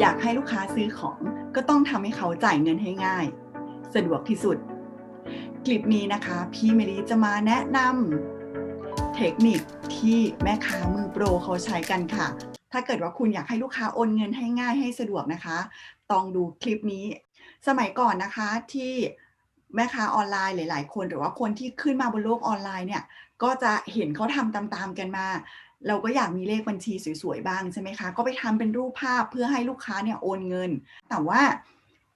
อยากให้ลูกค้าซื้อของก็ต้องทำให้เขาจ่ายเงินให้ง่าย สะดวกที่สุด คลิปนี้นะคะ พี่เมลีจะมาแนะนำเทคนิคที่แม่ค้ามือโปรเขาใช้กันค่ะ ถ้าเกิดว่าคุณอยากให้ลูกค้าโอนเงินให้ง่ายให้สะดวกนะคะ ต้องดูคลิปนี้ สมัยก่อนนะคะที่แม่ค้าออนไลน์หลาย ๆ คนหรือว่าคนที่ขึ้นมาบนโลกออนไลน์เนี่ย ก็จะเห็นเขาทำตามๆกันมา เราก็อยากมีเลขบัญชีสวยๆบ้างใช่ไหมคะ ก็ไปทำเป็นรูปภาพเพื่อให้ลูกค้าเนี่ยโอนเงิน แต่ว่า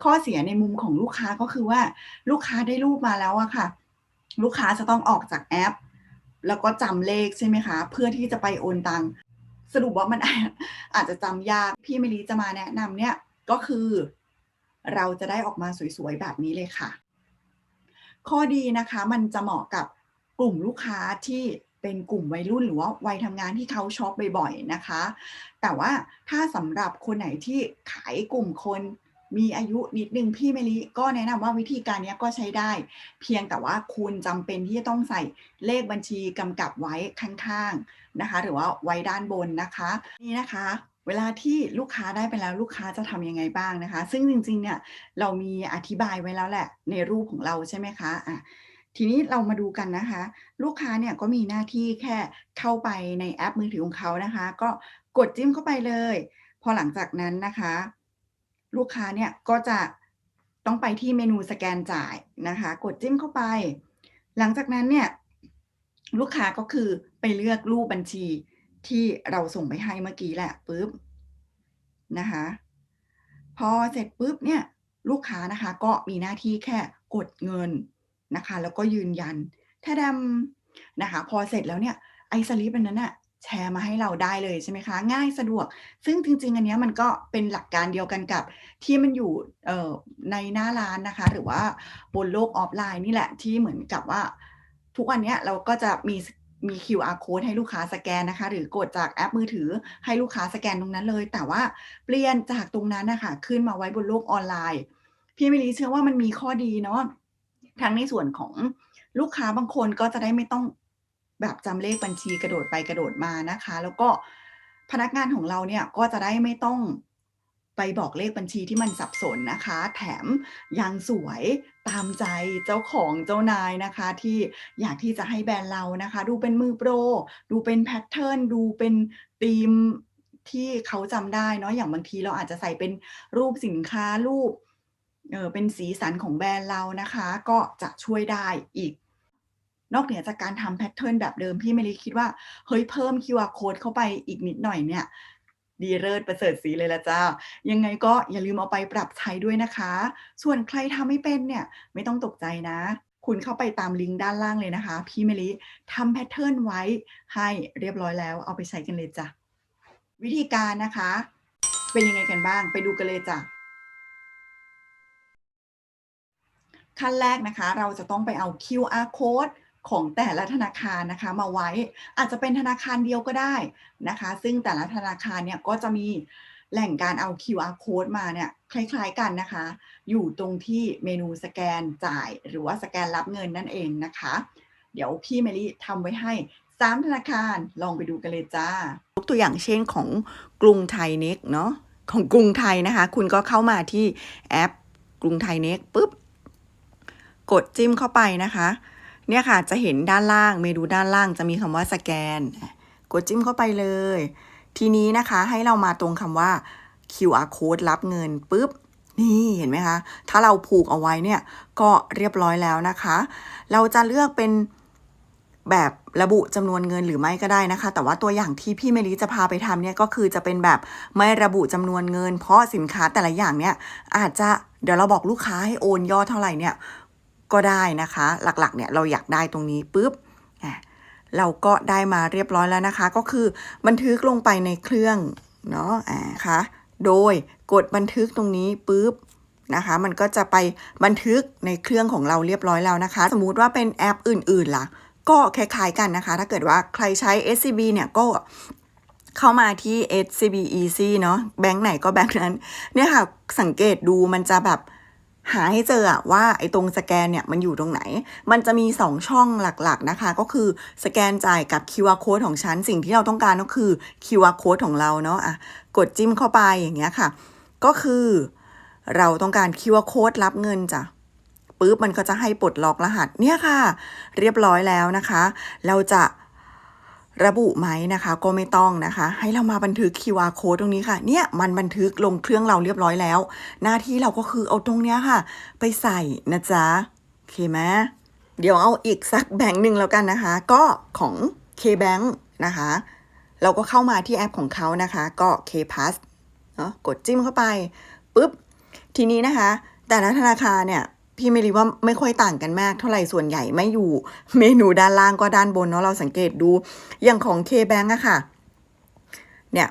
ข้อเสียในมุมของลูกค้าก็คือว่าลูกค้าได้รูปมาแล้วอะค่ะ ลูกค้าจะต้องออกจากแอป แล้วก็จำเลขใช่ไหมคะ เพื่อที่จะไปโอนตังค์สรุปว่ามันอาจจะจำยากพี่เมลีจะมาแนะนำเนี่ยก็คือ เราจะได้ออกมาสวยๆแบบนี้เลยค่ะ ข้อดีนะคะมันจะเหมาะกับกลุ่มลูกค้าที่ เป็นกลุ่มวัยรุ่นหรือว่าวัยทำงานที่เขาช็อปบ่อยๆนะคะ แต่ว่าถ้าสำหรับคนไหนที่ขายกลุ่มคนมีอายุนิดนึงพี่เมลิก็แนะนำว่าวิธีการนี้ก็ใช้ได้ เพียงแต่ว่าคุณจำเป็นที่จะต้องใส่เลขบัญชีกำกับไว้ข้างๆนะคะ หรือว่าไว้ด้านบนนะคะ นี่นะคะเวลาที่ลูกค้าได้ไปแล้วลูกค้าจะทำยังไงบ้างนะคะ ซึ่งจริงๆเนี่ยเรามีอธิบายไว้แล้วแหละในรูปของเราใช่ไหมคะอะ ทีนี้เรามาดูกันนะคะ ลูกค้าเนี่ยก็มีหน้าที่แค่เข้าไปในแอปมือถือของเขานะคะ ก็กดจิ้มเข้าไปเลย พอหลังจากนั้นนะคะ ลูกค้าเนี่ยก็จะต้องไปที่เมนูสแกนจ่ายนะคะ กดจิ้มเข้าไป หลังจากนั้นเนี่ยลูกค้าก็คือไปเลือกรูปบัญชีที่เราส่งไปให้เมื่อกี้แหละปุ๊บนะคะพอเสร็จปุ๊บเนี่ยลูกค้านะคะก็มีหน้าที่แค่กดเงิน นะคะ แล้วก็ยืนยันถ้าดำนะคะ พอเสร็จแล้วเนี่ยไอสลิปอันนั้นอะแชร์มาให้เราได้เลยใช่ไหมคะ ง่ายสะดวก ซึ่งจริง ๆ อันเนี้ยมันก็เป็นหลักการเดียวกันกับที่มันอยู่ในหน้าร้านนะคะ หรือว่าบนโลกออฟไลน์นี่แหละที่เหมือนกับว่า ทุกวันเนี้ยเราก็จะมีมี QR code ให้ลูกค้าสแกนนะคะ หรือกดจากแอปมือถือให้ลูกค้าสแกนตรงนั้นเลย แต่ว่าเปลี่ยนจากตรงนั้นนะคะ ขึ้นมาไว้บนโลกออนไลน์ พี่มิลีเชื่อว่ามันมีข้อดีเนาะ ทั้งในส่วนของลูกค้าบางคนก็จะได้ไม่ต้องแบบจำเลขบัญชีกระโดดไปกระโดดมานะคะ แล้วก็พนักงานของเราเนี่ยก็จะได้ไม่ต้องไปบอกเลขบัญชีที่มันสับสนนะคะ แถมยังสวยตามใจเจ้าของเจ้านายนะคะ ที่อยากที่จะให้แบรนด์เรานะคะ ดูเป็นมือโปร ดูเป็นแพทเทิร์นดูเป็นธีมที่เขาจำได้เนาะอย่างบางทีเราอาจจะใส่เป็นรูปสินค้ารูป เออเป็นสีสันของแบรนด์เรานะคะ ก็จะช่วยได้อีก นอกเหนือจากการทำแพทเทิร์นแบบเดิมพี่เมลีคิดว่า เฮ้ยเพิ่ม QR code เข้าไปอีกนิดหน่อยเนี่ยดีเลิศประเสริฐสีเลยละจ้า ยังไงก็อย่าลืมเอาไปปรับใช้ด้วยนะคะ ส่วนใครทำไม่เป็นเนี่ย ไม่ต้องตกใจนะ คุณเข้าไปตามลิงก์ด้านล่างเลยนะคะ พี่เมลีทำแพทเทิร์นไว้ให้เรียบร้อยแล้วเอาไปใช้กันเลยจ้ะ วิธีการนะคะ เป็นยังไงกันบ้าง ไปดูกันเลยจ้ะ ขั้นแรกนะคะ เราจะต้องไปเอา QR code ของแต่ละธนาคารนะคะมาไว้อาจจะเป็นธนาคารเดียวก็ได้นะคะ ซึ่งแต่ละธนาคารเนี่ยก็จะมีแหล่งการเอา QR code มาเนี่ยคล้ายๆกันนะคะ อยู่ตรงที่เมนูสแกนจ่าย หรือว่าสแกนรับเงินนั่นเองนะคะ เดี๋ยวพี่เมลี่ทำไว้ให้ 3 ธนาคารลองไปดูกันเลยจ้ายกตัวอย่างเช่นของกรุงไทยเน็กเนาะของกรุงไทยนะคะ คุณก็เข้ามาที่แอปกรุงไทยเน็กปุ๊บ กดจิ้มเข้าไปนะคะ เนี่ยค่ะจะเห็นด้านล่างเมนูด้านล่างจะมีคำว่าสแกน กดจิ้มเข้าไปเลย ทีนี้นะคะให้เรามาตรงคำว่า QR code รับเงินปุ๊บนี่เห็นไหมคะ ถ้าเราผูกเอาไว้เนี่ยก็เรียบร้อยแล้วนะคะ เราจะเลือกเป็นแบบระบุจำนวนเงินหรือไม่ก็ได้นะคะ แต่ว่าตัวอย่างที่พี่เมลีจะพาไปทำเนี่ยก็คือจะเป็นแบบไม่ระบุจำนวนเงิน เพราะสินค้าแต่ละอย่างเนี่ยอาจจะเดี๋ยวเราบอกลูกค้าให้โอนยอดเท่าไหร่เนี่ย ก็ได้นะคะ หลักๆเนี่ยเราอยากได้ตรงนี้ปุ๊บอะเราก็ได้มาเรียบร้อยแล้วนะคะ ก็คือบันทึกลงไปในเครื่องเนาะอ่าค่ะโดยกดบันทึกตรงนี้ปุ๊บนะคะ มันก็จะไปบันทึกในเครื่องของเราเรียบร้อยแล้วนะคะ สมมุติว่าเป็นแอปอื่น ๆ ล่ะ ก็คล้าย ๆ กันนะคะ ถ้าเกิดว่าใครใช้ SCB เนี่ยก็เข้ามาที่ SCB Easy เนาะแบงค์ไหนก็แบงค์นั้น เนี่ยค่ะ สังเกตดูมันจะแบบ หาให้เจออะว่าไอ้ตรงสแกนเนี่ยมันอยู่ตรงไหน มันจะมี 2 ช่องหลักๆนะคะ ก็คือสแกนจ่ายกับ QR code ของฉัน สิ่งที่เราต้องการก็คือ QR code ของเราเนาะอะกดจิ้มเข้าไปอย่างเงี้ยค่ะ ก็คือเราต้องการ QR code รับเงินจ้ะปุ๊บมันก็จะให้ปลดล็อกรหัสเนี่ยค่ะ เรียบร้อยแล้วนะคะ เราจะ ระบุไหมนะคะ ก็ไม่ต้องนะคะ ให้เรามาบันทึก QR code ตรงนี้ค่ะ เนี่ยมันบันทึกลงเครื่องเราเรียบร้อยแล้ว หน้าที่เราก็คือเอาตรงเนี้ยค่ะ ไปใส่นะจ๊ะโอเคไหมเดี๋ยวเอาอีกสักแบงค์หนึ่งแล้วกันนะคะ ก็ของ KBank นะคะ เราก็เข้ามาที่แอปของเขานะคะ ก็ KPass เนาะกดจิ้มเข้าไปปุ๊บ ทีนี้นะคะ แต่ละธนาคารเนี่ย พี่ไม่รู้ว่าไม่ค่อยต่างกันมาก เท่าไหร่ส่วนใหญ่ไม่อยู่เมนูด้านล่างก็ด้านบนเนาะเราสังเกตดู อย่างของ KBank อะค่ะ เนี่ย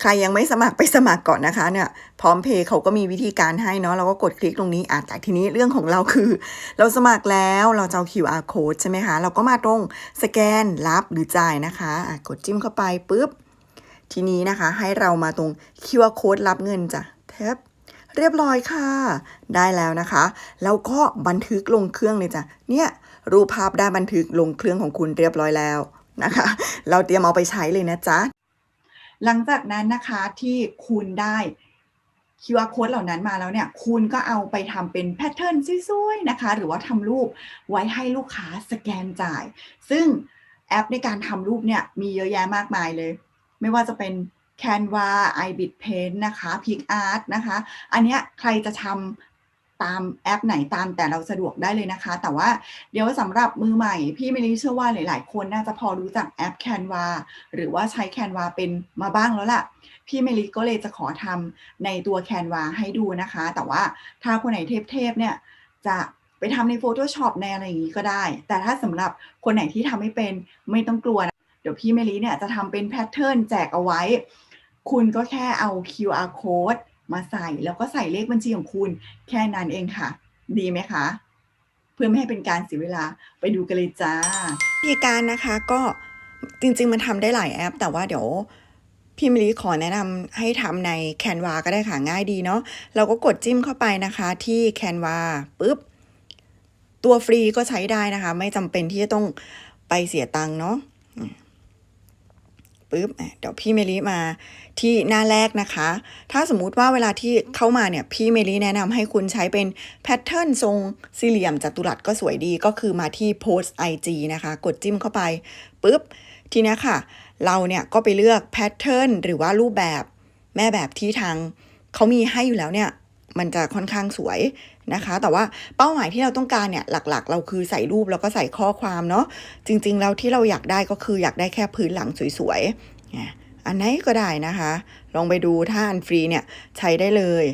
ใครยังไม่สมัครไปสมัครก่อนนะคะเนี่ยพร้อมเพย์เขาก็มีวิธีการให้เนาะเราก็กดคลิกตรงนี้อะแต่ทีนี้เรื่องของเราคือ เราสมัครแล้วเราจะเอา QR code ใช่ไหมคะ เราก็มาตรงสแกนรับหรือจ่ายนะคะอะกดจิ้มเข้าไปปุ๊บ ทีนี้นะคะ ให้เรามาตรง QR code รับเงินจ้ะแท็บ เรียบร้อยค่ะ ได้แล้วนะคะ แล้วก็บันทึกลงเครื่องเลยจ้ะเนี่ยรูปภาพได้บันทึกลงเครื่องของคุณเรียบร้อยแล้วนะคะ เราเตรียมเอาไปใช้เลยนะจ๊ะหลังจากนั้นนะคะที่คุณได้ QR code เหล่านั้นมาแล้วเนี่ย คุณก็เอาไปทำเป็นแพทเทิร์นสวยๆนะคะ หรือว่าทำรูปไว้ให้ลูกค้าสแกนจ่าย ซึ่งแอปในการทำรูปเนี่ยมีเยอะแยะมากมายเลย ไม่ว่าจะเป็น Canva, iBit Paint นะคะ PicArt นะคะ อันเนี้ยใครจะทำตามแอปไหนตามแต่เราสะดวกได้เลยนะคะ แต่ว่าเดี๋ยวสำหรับมือใหม่ พี่เมลีเชื่อว่าหลาย ๆ คนน่าจะพอรู้จักแอป Canva หรือว่าใช้ Canva เป็นมาบ้างแล้วล่ะ พี่เมลีก็เลยจะขอทำในตัว Canva ให้ดูนะคะ แต่ว่าถ้าคนไหนเทพๆเนี่ยจะไปทำใน Photoshop ในอะไรอย่างนี้ก็ได้ แต่ถ้าสำหรับคนไหนที่ทำไม่เป็นไม่ต้องกลัว เดี๋ยวพี่เมลีเนี่ยจะทำเป็นแพทเทิร์นแจกเอาไว้ คุณก็แค่เอา QR code มาใส่แล้วก็ใส่เลขบัญชีของคุณ แค่นั้นเองค่ะ ดีไหมคะ เพื่อไม่ให้เป็นการเสียเวลาไปดูกันเลยจ้าวิธีการนะคะก็จริงๆมันทำได้หลายแอป แต่ว่าเดี๋ยวพี่มิลิขอแนะนำให้ทำใน Canva ก็ได้ค่ะ ง่ายดีเนาะเราก็กดจิ้มเข้าไปนะคะที่ Canva ปุ๊บ ตัวฟรีก็ใช้ได้นะคะ ไม่จำเป็นที่จะต้องไปเสียตังค์เนาะ ปุ๊บเดี๋ยวพี่เมลิมาที่หน้าแรกนะคะ ถ้าสมมุติว่าเวลาที่เข้ามาเนี่ยพี่เมลิแนะนำให้คุณใช้เป็นแพทเทิร์นทรงสี่เหลี่ยมจัตุรัสก็สวยดีก็คือมาที่โพสต์ IG นะคะ กดจิ้มเข้าไปปุ๊บทีนี้ค่ะ เราเนี่ยก็ไปเลือกแพทเทิร์นหรือว่ารูปแบบแม่แบบที่ทางเขามีให้อยู่แล้วเนี่ย มันจะค่อนข้างสวยนะคะ แต่ว่าเป้าหมายที่เราต้องการเนี่ยหลักๆ เราคือใส่รูปแล้วก็ใส่ข้อความเนาะจริงๆแล้วที่เราอยากได้ก็คืออยากได้แค่พื้นหลังสวยๆอะอันไหนก็ได้นะคะ ลองไปดูถ้าอันฟรีเนี่ยใช้ได้เลย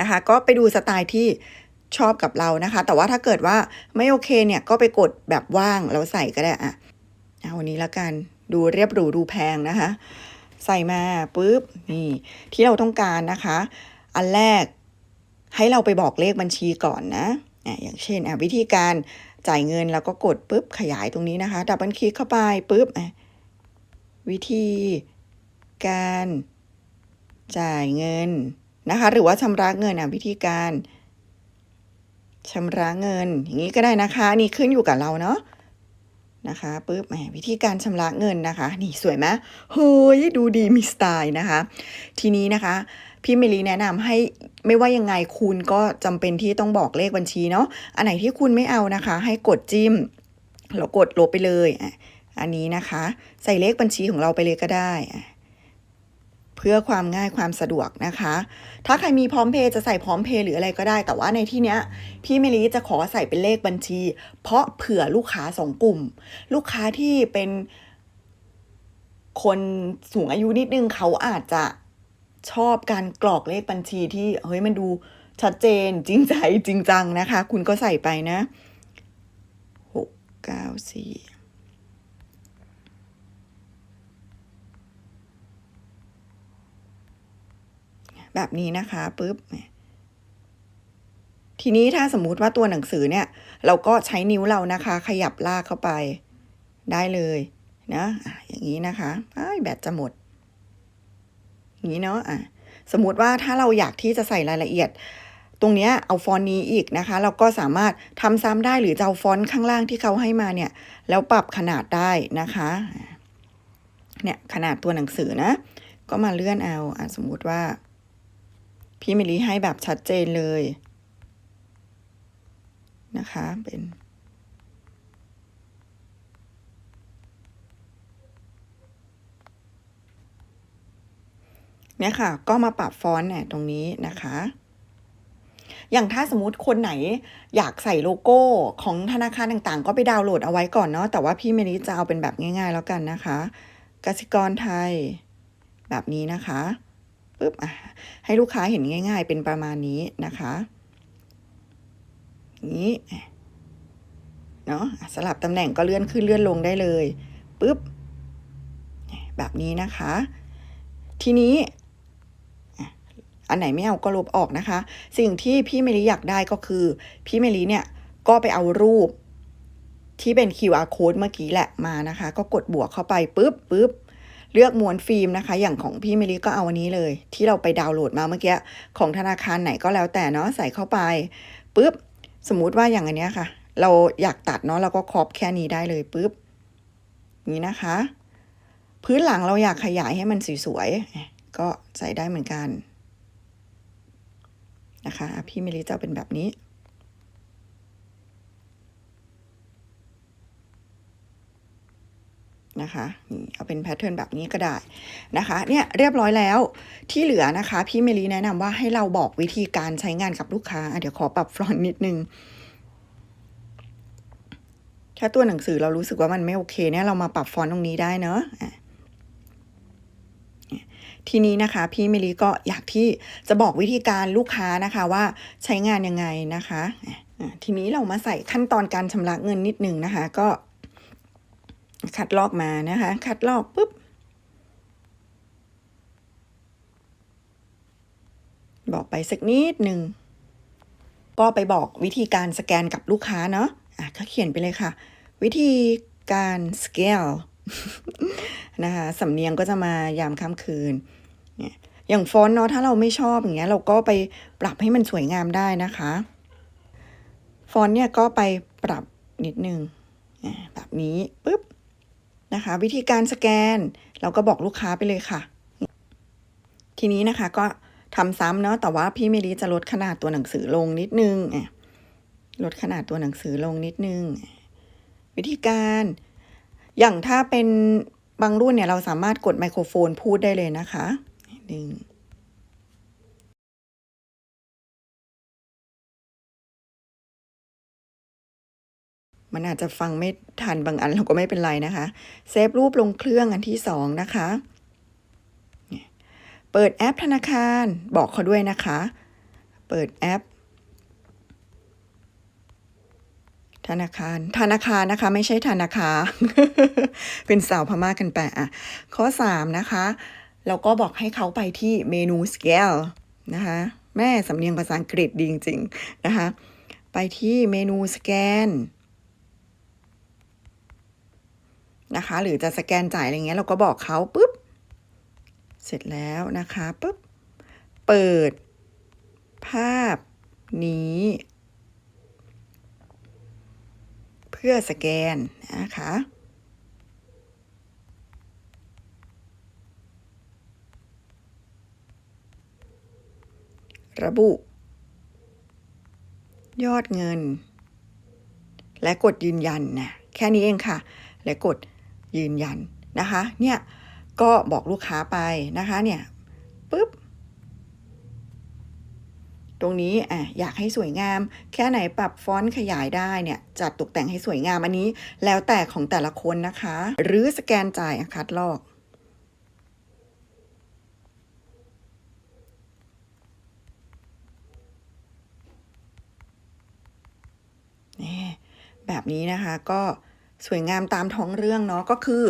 นะคะ ก็ไปดูสไตล์ที่ชอบกับเรานะคะ แต่ว่าถ้าเกิดว่าไม่โอเคเนี่ยก็ไปกดแบบว่างแล้วใส่ก็ได้อะเอาวันนี้ละกันดูเรียบหรูดูแพงนะคะ ใส่มาปุ๊บนี่ที่เราต้องการนะคะ อันแรกให้เราไปบอกเลขบัญชีก่อนนะอย่างเช่นวิธีการจ่ายเงินแล้วก็กดปุ๊บขยายตรงนี้นะคะ ดับเบิลคลิกเข้าไปปุ๊บวิธีการจ่ายเงินนะคะ หรือว่าชำระเงินอะวิธีการชำระเงินอย่างนี้ก็ได้นะคะ นี่ขึ้นอยู่กับเราเนาะ นะคะปุ๊บแหมวิธีการชำระเงินนะคะ นี่สวยไหมเฮ้ยดูดีมีสไตล์นะคะ ทีนี้นะคะพี่เมลีแนะนำให้ไม่ว่ายังไงคุณก็จำเป็นที่ต้องบอกเลขบัญชีเนาะอันไหนที่คุณไม่เอานะคะ ให้กดจิ้มแล้วกดลบไปเลยอันนี้นะคะ ใส่เลขบัญชีของเราไปเลยก็ได้ พื่อความง่ายความสะดวกนะคะ ถ้าใครมีพร้อมเพย์จะใส่พร้อมเพย์หรืออะไรก็ได้ แต่ว่าในที่เนี้ยพี่เมลีจะขอใส่เป็นเลขบัญชี เพราะเผื่อลูกค้าสองกลุ่ม ลูกค้าที่เป็นคนสูงอายุนิดนึงเขาอาจจะชอบการกรอกเลขบัญชีที่เฮ้ยมันดูชัดเจนจริงใจจริงจังนะคะ คุณก็ใส่ไปนะหกเก้าสี่ แบบนี้นะคะปุ๊บทีนี้ถ้าสมมุติว่าตัวหนังสือเนี่ย เราก็ใช้นิ้วเรานะคะ ขยับลากเข้าไปได้เลยนะอย่างนี้นะคะอ้ายแบตจะหมดอย่างนี้เนาะอะสมมุติว่าถ้าเราอยากที่จะใส่รายละเอียด ตรงเนี้ยเอาฟอนต์นี้อีกนะคะ เราก็สามารถทำซ้ำได้หรือจะเอาฟอนต์ข้างล่างที่เขาให้มาเนี่ย แล้วปรับขนาดได้นะคะเนี่ยขนาดตัวหนังสือนะ ก็มาเลื่อนเอาอสมมุติว่า พี่เมลีให้แบบชัดเจนเลยนะคะเป็นเนี่ยค่ะ ก็มาปรับฟอนต์เนี่ยตรงนี้นะคะ อย่างถ้าสมมติคนไหนอยากใส่โลโก้ของธนาคารต่างๆ ก็ไปดาวน์โหลดเอาไว้ก่อนเนาะแต่ว่าพี่เมลิจะเอาเป็นแบบง่าย ๆ แล้วกันนะคะกสิกรไทย แบบนี้นะคะ ปึ๊บอะให้ลูกค้าเห็นง่าย ๆ เป็นประมาณนี้นะคะนี้เนาะสลับตำแหน่งก็เลื่อนขึ้นเลื่อนลงได้เลยปึ๊บแบบนี้นะคะ ทีนี้อันไหนไม่เอาก็ลบออกนะคะ สิ่งที่พี่เมลีอยากได้ก็คือ พี่เมลีเนี่ยก็ไปเอารูปที่เป็น QR code เมื่อกี้แหละมานะคะ ก็กดบวกเข้าไปปุ๊บปุ๊บ เลือกม้วนฟิล์มนะคะ อย่างของพี่เมลีก็เอาอันนี้เลย ที่เราไปดาวน์โหลดมาเมื่อกี้ของธนาคารไหนก็แล้วแต่เนาะใส่เข้าไปปุ๊บสมมุติว่าอย่างอันเนี้ยค่ะ เราอยากตัดเนาะเราก็ครอบแค่นี้ได้เลยปุ๊บนี้นะคะ พื้นหลังเราอยากขยายให้มันสวยๆก็ใส่ได้เหมือนกันนะคะ พี่เมลีจะเป็นแบบนี้ นะคะเอาเป็นแพทเทิร์นแบบนี้ก็ได้นะคะเนี่ยเรียบร้อยแล้วที่เหลือนะคะ พี่เมลีแนะนำว่าให้เราบอกวิธีการใช้งานกับลูกค้า เดี๋ยวขอปรับฟอนต์นิดนึงถ้าตัวหนังสือเรารู้สึกว่ามันไม่โอเคเนี่ยเรามาปรับฟอนต์ตรงนี้ได้เนอะทีนี้นะคะพี่เมลีก็อยากที่จะบอกวิธีการลูกค้านะคะว่าใช้งานยังไงนะคะอะอะทีนี้เรามาใส่ขั้นตอนการชำระเงินนิดนึงนะคะ ก็ คัดลอกมานะคะ คัดลอกปุ๊บ บอกไปสักนิดหนึ่ง ก็ไปบอกวิธีการสแกนกับลูกค้าเนาะอะก็เขียนไปเลยค่ะ วิธีการสแกลนะคะสำเนียงก็จะมายามค่ำคืนเนี่ยอย่างฟอนต์เนาะถ้าเราไม่ชอบอย่างเงี้ยเราก็ไปปรับให้มันสวยงามได้นะคะ ฟอนต์เนี่ยก็ไปปรับนิดนึงอะแบบนี้ปุ๊บ นะคะ วิธีการสแกน เราก็บอกลูกค้าไปเลยค่ะ ทีนี้นะคะก็ทำซ้ำเนาะแต่ว่าพี่เมลีจะลดขนาดตัวหนังสือลงนิดนึงอะลดขนาดตัวหนังสือลงนิดนึง วิธีการอย่างถ้าเป็นบางรุ่นเนี่ยเราสามารถกดไมโครโฟนพูดได้เลยนะคะหนึ่ง มันอาจจะฟังไม่ทันบางอันเราก็ไม่เป็นไรนะคะ เซฟรูปลงเครื่องอันที่สองนะคะ เปิดแอปธนาคารบอกเขาด้วยนะคะ เปิดแอป ธนาคาร ธนาคารนะคะ ไม่ใช่ธนาคารเป็นสาวพม่ากันไปอะ ข้อสามนะคะเราก็บอกให้เขาไปที่เมนู scale นะคะ แม่สำเนียงภาษาอังกฤษดีจริงๆนะคะ ไปที่เมนูสแกน นะคะ หรือจะสแกนจ่ายอะไรเงี้ยเราก็บอกเขาปุ๊บ เสร็จแล้วนะคะปุ๊บ เปิด ภาพนี้ เพื่อสแกนนะคะระบุ ยอดเงิน และกดยืนยันนะแค่นี้เองค่ะ และกด ยืนยันนะคะเนี่ยก็บอกลูกค้าไปนะคะเนี่ยปุ๊บตรงนี้อะอยากให้สวยงาม แค่ไหนปรับฟอนต์ขยายได้เนี่ยจัดตกแต่งให้สวยงามอันนี้ แล้วแต่ของแต่ละคนนะคะ หรือสแกนจ่ายอะคัดลอกนี่แบบนี้นะคะก็ สวยงามตามท้องเรื่องเนาะก็คือ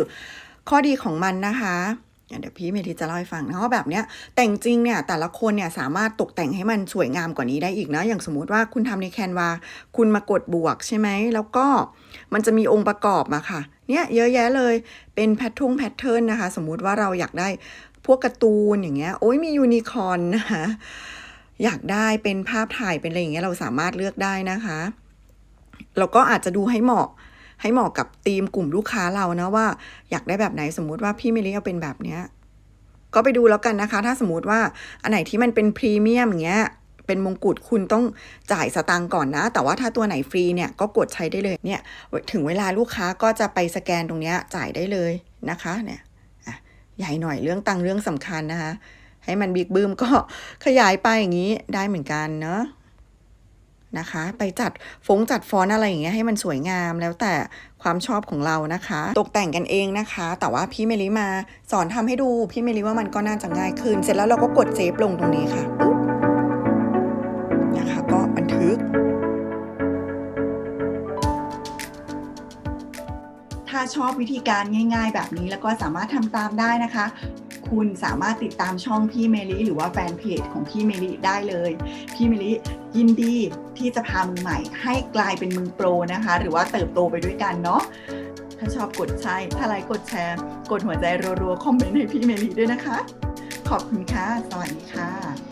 ข้อดีของมันนะคะเดี๋ยวพี่เมธีจะเล่าให้ฟังนะว่าแบบเนี้ยแต่งจริงเนี่ยแต่ละคนเนี่ยสามารถตกแต่งให้มันสวยงามกว่านี้ได้อีกนะ อย่างสมมุติว่าคุณทำในแคนวาคุณมากดบวกใช่ไหม แล้วก็มันจะมีองค์ประกอบอะค่ะ เนี่ยเยอะแยะเลยเป็นแพททงแพทเทิร์นนะคะ สมมุติว่าเราอยากได้พวกการ์ตูนอย่างเงี้ยโอ้ยมียูนิคอร์นนะคะอยากได้เป็นภาพถ่ายเป็นอะไรอย่างเงี้ยเราสามารถเลือกได้นะคะเราก็อาจจะดูให้เหมาะ ให้เหมาะกับธีมกลุ่มลูกค้าเรานะว่า อยากได้แบบไหนสมมุติว่าพี่เมลี่เอาเป็นแบบเนี้ยก็ไปดูแล้วกันนะคะ ถ้าสมมติว่าอันไหนที่มันเป็นพรีเมียมอย่างเงี้ยเป็นมงกุฎคุณต้องจ่ายสตังค์ก่อนนะ แต่ว่าถ้าตัวไหนฟรีเนี่ยก็กดใช้ได้เลยเนี่ยถึงเวลาลูกค้าก็จะไปสแกนตรงเนี้ยจ่ายได้เลยนะคะเนี่ยใหญ่หน่อยเรื่องตังเรื่องสำคัญนะคะ ให้มันบิ๊กบึ้มก็ขยายไปอย่างนี้ได้เหมือนกันเนาะ นะคะ ไปจัดฟงจัดฟอนอะไรอย่างเงี้ยให้มันสวยงามแล้วแต่ความชอบของเรานะคะ ตกแต่งกันเองนะคะ แต่ว่าพี่เมลิมาสอนทำให้ดูพี่เมลิว่ามันก็น่าจะง่ายขึ้น เสร็จแล้วเราก็กดเซฟลงตรงนี้ค่ะปุ๊บนะคะก็บันทึกถ้าชอบวิธีการง่าย ๆ แบบนี้แล้วก็สามารถทำตามได้นะคะ คุณสามารถติดตามช่องพี่เมลิหรือว่าแฟนเพจของพี่เมลิได้เลย พี่เมลิยินดีที่จะพามือใหม่ให้กลายเป็นมือโปรนะคะ หรือว่าเติบโตไปด้วยกันเนาะถ้าชอบกดใช่ถ้าไลค์กดแชร์ กดหัวใจรัวๆ คอมเมนต์ให้พี่เมลิด้วยนะคะ ขอบคุณค่ะ สวัสดีค่ะ